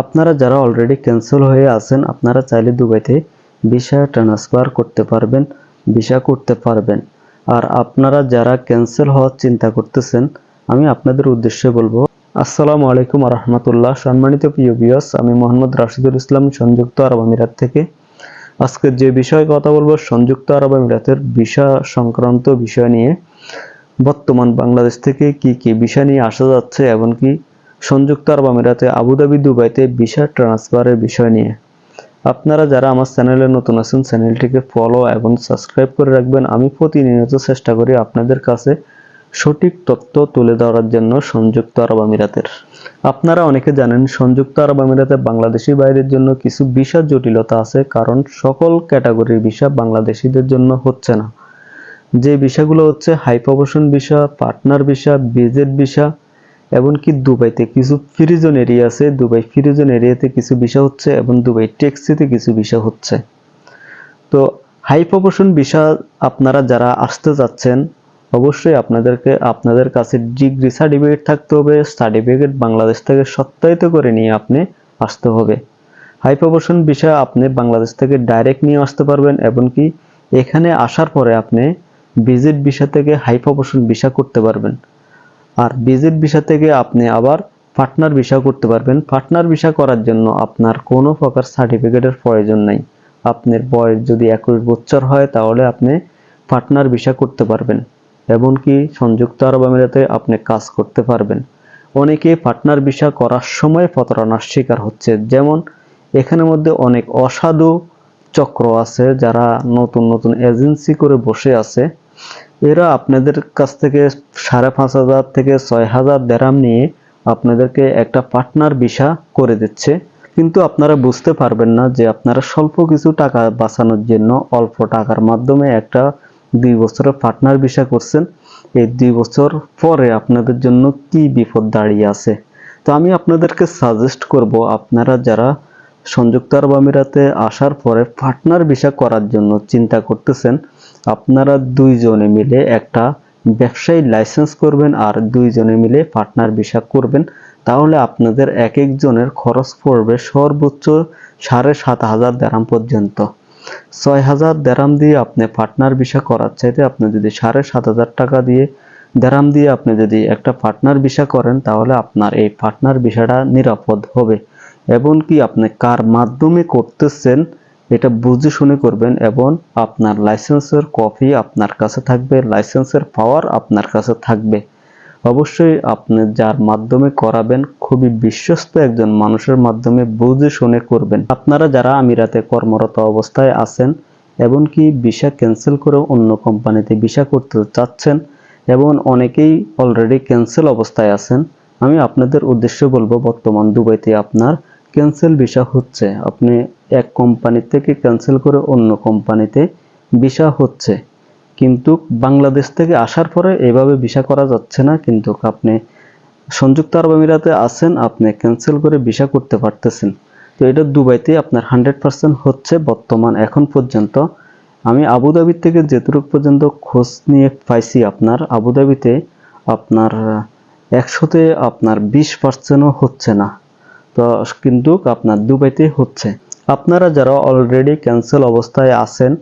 আপনারা যারা already cancel হয়ে আছেন, আপনারা চাইলে দুবাইতে ভিসা ট্রান্সফার করতে পারবেন ভিসা করতে পারবেন। আর আপনারা যারা ক্যান্সেল হওয়ার চিন্তা করতেছেন, আমি আপনাদের উদ্দেশ্যে বলব, আসসালামু আলাইকুম রহমতুল্লাহ সম্মানিত প্রিয় বিয়স আমি মোহাম্মদ রাশিদুল ইসলাম, সংযুক্ত আরব আমিরাত থেকে। আজকে যে বিষয়ে কথা বলব, সংযুক্ত আরব আমিরাতের ভিসা সংক্রান্ত বিষয় নিয়ে। বর্তমান বাংলাদেশ থেকে কি কি বিষয় নিয়ে আসা যাচ্ছে, এমনকি সংযুক্ত আরব আমিরাতে আবুধাবি দুবাইতে ভিসা ট্রান্সফারের বিষয় নিয়ে। আপনারা যারা আমার চ্যানেলে নতুন আছেন, চ্যানেলটিকে ফলো এবং সাবস্ক্রাইব করে রাখবেন। আমি প্রতিনিয়ত চেষ্টা করি আপনাদের কাছে সঠিক তথ্য তুলে ধরার জন্য সংযুক্ত আরব আমিরাতের। আপনারা অনেকে জানেন, সংযুক্ত আরব আমিরাতে বাংলাদেশি বাইরের জন্য কিছু ভিসা জটিলতা আছে, কারণ সকল ক্যাটাগরির ভিসা বাংলাদেশিদের জন্য হচ্ছে না। যে ভিসাগুলো হচ্ছে high promotion visa, partner visa budget visa এমনকি দুবাইতে কিছু ফ্রিজন এরিয়া আছে, দুবাই ফ্রিজন এরিয়াতে কিছু ভিসা হচ্ছে এবং দুবাই ট্যাক্সিতে কিছু ভিসা হচ্ছে। তো হাই প্রমোশন ভিসা আপনারা যারা আসতে যাচ্ছেন, অবশ্যই আপনাদেরকে, আপনাদের কাছে ডিগ্রি সার্টিফিকেট থাকতে হবে সার্টিফিকেট বাংলাদেশ থেকে সত্যায়িত করে নিয়ে আপনি আসতে হবে। হাই প্রমোশন ভিসা আপনি বাংলাদেশ থেকে ডাইরেক্ট নিয়ে আসতে পারবেন এমনকি এখানে আসার পরে আপনি ভিজিট ভিসা থেকে হাই প্রমোশন ভিসা করতে পারবেন। আর ভিজিট ভিসা থেকে আপনি আবার পার্টনার ভিসা করতে পারবেন। পার্টনার ভিসা করার জন্য আপনার কোনো প্রকার সার্টিফিকেটের প্রয়োজন নাই। আপনার বয়স যদি একুশ বছর হয়, তাহলে আপনি পার্টনার ভিসা করতে পারবেন। এমনকি সংযুক্ত আরব আমিরাতে আপনি কাজ করতে পারবেন। অনেকে পার্টনার ভিসা করার সময় প্রতারণার শিকার হচ্ছে। যেমন এখানের মধ্যে অনেক অসাধু চক্র আছে যারা নতুন নতুন এজেন্সি করে বসে আছে। এরা আপনাদের কাছ থেকে সাড়ে পাঁচ হাজার থেকে ছয় হাজার দেরাম নিয়ে আপনাদেরকে একটা পার্টনার ভিসা করে দিচ্ছে। কিন্তু আপনারা বুঝতে পারবেন না যে আপনারা স্বল্প কিছু টাকা বাঁচানোর জন্য অল্প টাকার মাধ্যমে একটা দুই বছরের পার্টনার ভিসা করছেন। এই দুই বছর পরে আপনাদের জন্য কি বিপদ দাঁড়িয়ে আছে? তো আমি আপনাদেরকে সাজেস্ট করব, আপনারা যারা সংযুক্ত আরব আমিরাতে আসার পরে পার্টনার ভিসা করার জন্য চিন্তা করতেছেন আপনারা দুইজনে মিলে একটা ব্যবসায়ী লাইসেন্স করবেন আর দুইজনে মিলে পার্টনার ভিসা করবেন। তাহলে আপনাদের এক একজনের খরচ পড়বে সর্বোচ্চ সাড়ে সাত হাজার দেরাম পর্যন্ত। ছয় হাজার দেরাম দিয়ে আপনি পার্টনার ভিসা করার চাইতে আপনি যদি সাড়ে সাত হাজার টাকা দিয়ে দেরাম দিয়ে আপনি যদি একটা পার্টনার ভিসা করেন, তাহলে আপনার এই পার্টনার ভিসাটা নিরাপদ হবে। এমনকি আপনি কার মাধ্যমে করতেছেন এটা বুঝে শুনে করবেন এবং আপনার লাইসেন্সের কপি আপনার কাছে থাকবে, লাইসেন্সের পাওয়ার আপনার কাছে থাকবে। অবশ্যই আপনি যার মাধ্যমে করাবেন, খুবই বিশ্বস্ত একজন মানুষের মাধ্যমে বুঝে শুনে করবেন। আপনারা যারা আমিরাতে কর্মরত অবস্থায় আছেন এমনকি ভিসা ক্যান্সেল করে অন্য কোম্পানিতে ভিসা করতে চাচ্ছেন এবং অনেকেই অলরেডি ক্যান্সেল অবস্থায় আছেন, আমি আপনাদের উদ্দেশ্য বলব, বর্তমান দুবাইতে আপনার ক্যান্সেল ভিসা হচ্ছে। আপনি এক কোম্পানি থেকে ক্যান্সেল করে অন্য কোম্পানিতে ভিসা হচ্ছে। কিন্তু বাংলাদেশ থেকে আসার পরে এভাবে ভিসা করা যাচ্ছে না। কিন্তু আপনি সংযুক্ত আরব আমিরাতে আছেন, আপনি ক্যান্সেল করে ভিসা করতে পারতেছেন। তো এটা দুবাইতে আপনার হান্ড্রেড পার্সেন্ট হচ্ছে বর্তমান, এখন পর্যন্ত। আমি আবুধাবি থেকে যেটুকু পর্যন্ত খোঁজ নিয়ে পাইছি আপনার আবুধাবিতে আপনার একশোতে আপনার বিশ পার্সেন্টও হচ্ছে না। তো কিন্তু আপনার দুবাইতে হচ্ছে। আপনারা যারা অলরেডি ক্যান্সেল অবস্থায় আছেন,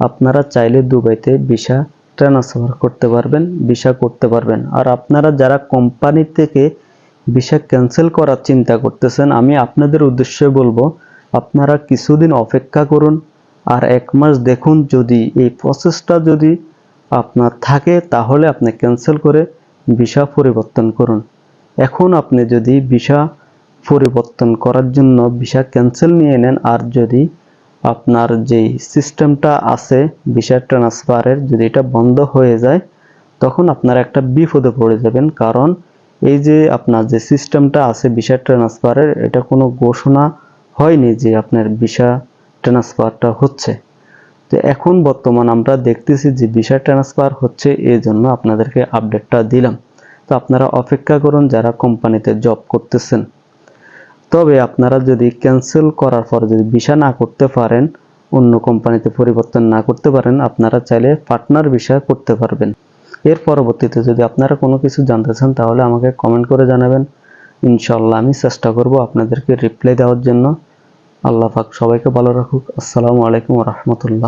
আপনারা চাইলে দুবাইতে ভিসা ট্রান্সফার করতে পারবেন ভিসা করতে পারবেন। আর আপনারা যারা কোম্পানি থেকে ভিসা ক্যান্সেল করার চিন্তা করতেছেন, আমি আপনাদের উদ্দেশ্যে বলব, আপনারা কিছুদিন অপেক্ষা করুন, আর এক মাস দেখুন যদি এই প্রসেসটা যদি আপনার থাকে, তাহলে আপনি ক্যান্সেল করে ভিসা পরিবর্তন করুন। এখন আপনি যদি ভিসা পরিবর্তন করার জন্য ভিসা ক্যান্সেল নিয়ে নেন। আর যদি আপনার যেই সিস্টেমটা আছে, ভিসা ট্রান্সফারের যদি এটা বন্ধ হয়ে যায়, তখন আপনারা একটা বিপদে পড়ে যাবেন। কারণ এই যে আপনার যে সিস্টেমটা আছে, ভিসা ট্রান্সফারের এটা কোনো ঘোষণা হয়নি যে আপনার ভিসা ট্রান্সফারটা হচ্ছে। তো এখন বর্তমান আমরা দেখতেছি যে ভিসা ট্রান্সফার হচ্ছে এই জন্য আপনাদেরকে আপডেটটা দিলাম। তো আপনারা অপেক্ষা করুন, যারা কোম্পানিতে জব করতেছেন। তবে আপনারা যদি ক্যান্সেল করার পর যদি ভিসা না করতে পারেন, অন্য কোম্পানিতে পরিবর্তন না করতে পারেন, আপনারা চাইলে পার্টনার ভিসা করতে পারবেন। এর পরবর্তীতে যদি আপনারা কোনো কিছু জানতে চান, তাহলে আমাকে কমেন্ট করে জানাবেন। ইনশাল্লাহ আমি চেষ্টা করব আপনাদেরকে রিপ্লাই দেওয়ার জন্য। আল্লাহ পাক সবাইকে ভালো রাখুক। আসসালামু আলাইকুম রহমতুল্লাহ।